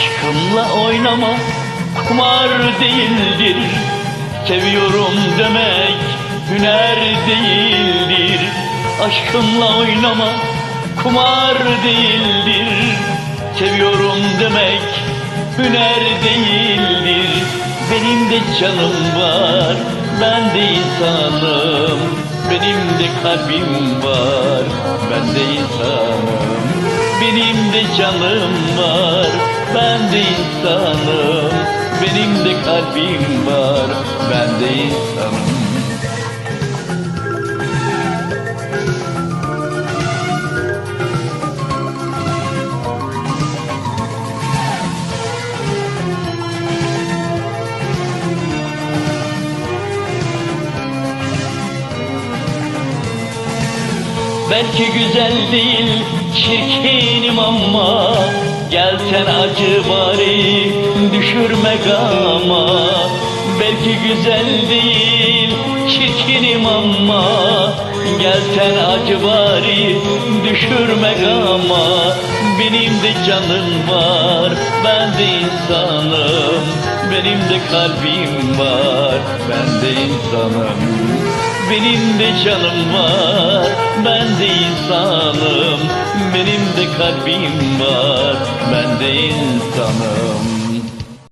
Aşkımla oynama kumar değildir. Seviyorum demek hüner değildir. Aşkımla oynama kumar değildir. Seviyorum demek hüner değildir. Benim de canım var ben de insanım. Benim de kalbim var de canım var. Ben de insanım. Benim de kalbim var. Ben de insanım. Belki güzel değil çirkinim ama Gel sen acı bari düşürme gama. Belki güzel değil çirkinim ama Gel sen acı bari düşürme gama. Benim de canım var ben de insanım. Benim de kalbim var ben de insanım benim de canım var, ben de insanım. Benim de kalbim var, ben de insanım.